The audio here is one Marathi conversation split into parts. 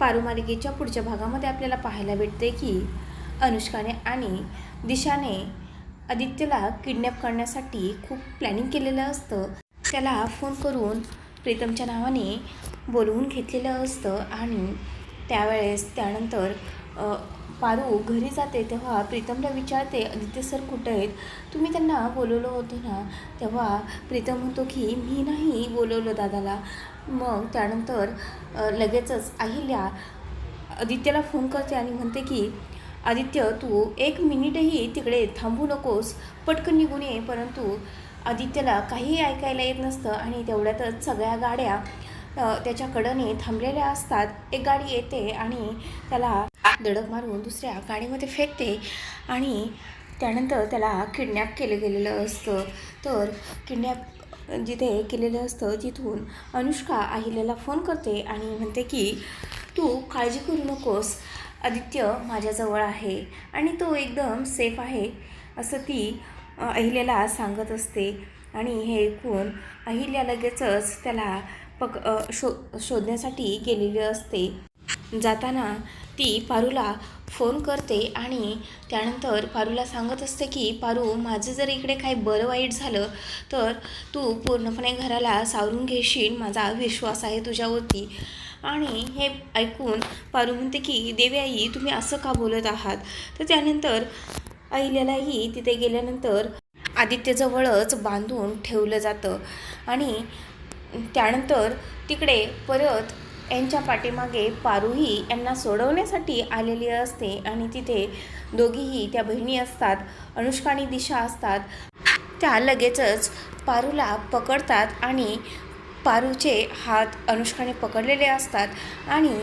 पारू मालिकेच्या पुढच्या भागामध्ये आपल्याला पाहायला भेटते की अनुष्काने आणि दिशाने आदित्यला किडनॅप करण्यासाठी खूप प्लॅनिंग केलेलं असतं. त्याला फोन करून प्रीतमच्या नावाने बोलवून घेतलेलं असतं आणि त्यावेळेस त्यानंतर पारू घरी जाते तेव्हा प्रीतमला विचारते आदित्य सर कुठं आहेत? तुम्ही त्यांना बोलवलं होतं ना तेव्हा प्रीतम म्हणतो की मी नाही बोलवलं दादाला. मग त्यानंतर लगेचच अहिल्या आदित्यला फोन करते आणि म्हणते की आदित्य तू एक मिनिटही तिकडे थांबू नकोस पटकन निघून ये. परंतु आदित्यला काहीही ऐकायला येत नसतं आणि तेवढ्यातच सगळ्या गाड्या अ, त्याच्या थांबलेल्या असतात. एक गाडी येते आणि त्याला धडक मारून दुसऱ्या गाडीमध्ये फेकते आणि त्यानंतर त्याला किडनॅप केलं गेलेलं असतं. तर किडनॅप जिथे केलेलं असतं तिथून अनुष्का अहिल्याला फोन करते आणि म्हणते की तू काळजी करू नकोस. आदित्य माझ्याजवळ आहे आणि तो एकदम सेफ आहे असं ती अहिल्याला सांगत असते. आणि हे ऐकून अहिल्या लगेचच त्याला पक शो शोधण्यासाठी गेलेली असते. जाताना ती पारूला फोन करते आणि त्यानंतर पारूला सांगत असते की पारू माझं जर इकडे काही बरं वाईट झालं तर तू पूर्णपणे घराला सावरून घेशील. माझा विश्वास आहे तुझ्यावरती. आणि हे ऐकून पारू म्हणते की देवी आई तुम्ही असं का बोलत आहात? तर त्यानंतर अहिल्यालाही तिथे गेल्यानंतर आदित्यजवळच बांधून ठेवलं जातं. आणि त्यानंतर तिकडे परत यांच्या पाठीमागे पारूही यांना सोडवण्यासाठी आलेली असते आणि तिथे दोघीही त्या बहिणी असतात अनुष्का आणि दिशा असतात. त्या लगेचच पारूला पकडतात आणि पारूचे हात अनुष्काने पकडलेले असतात आणि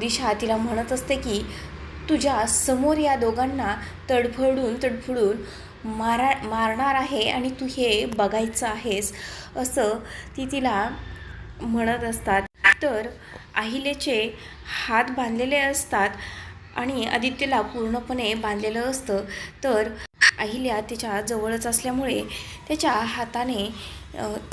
दिशा तिला म्हणत असते की तुझ्या समोर या दोघांना तडफडून तडफडून मारा मारणार आहे आणि तू हे बघायचं आहेस असं ती तिला म्हणत असतात. तर अहिलेचे हात बांधलेले असतात आणि आदित्यला पूर्णपणे बांधलेलं असतं. तर अहिल्या तिच्या जवळच असल्यामुळे त्याच्या हाताने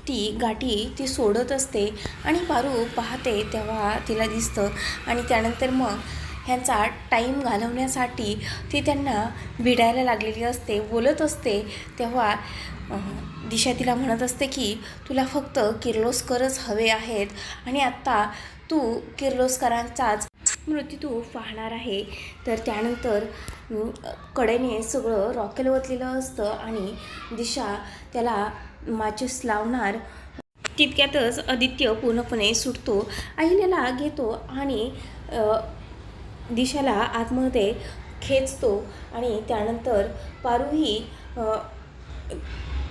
ती गाठी ती सोडत असते आणि पारू पाहते तेव्हा तिला दिसतं. आणि त्यानंतर मग ह्यांचा टाईम घालवण्यासाठी ती त्यांना भिडायला लागलेली असते बोलत असते. तेव्हा दिशा तिला म्हणत असते की तुला फक्त किर्लोस्करच हवे आहेत आणि आत्ता तू किर्लोस्करांचाच मृत्यू तू पाहणार आहे. तर त्यानंतर कडेने सगळं रॉकेल ओतलेलं असतं आणि दिशा त्याला माचीस लावणार. तितक्यातच आदित्य पूर्णपणे सुटतो. आईल्याला घेतो आणि दिशाला आतमध्ये खेचतो आणि त्यानंतर पारूही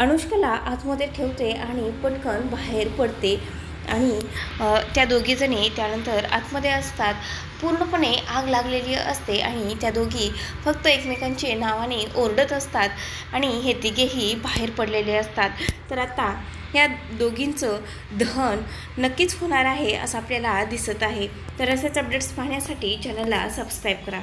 अनुष्काला आतमध्ये ठेवते आणि पटकन बाहेर पडते. आणि त्या दोघीजणी त्यानंतर आतमध्ये असतात. पूर्णपणे आग लागलेली असते आणि त्या दोघी फक्त एकमेकांचे नावाने ओरडत असतात आणि हे तिघेही बाहेर पडलेले असतात. तर आता या दोघींचं दहन नक्कीच होणार आहे असं आपल्याला दिसत आहे. तर असेच अपडेट्स पाहण्यासाठी चॅनलला सबस्क्राईब करा.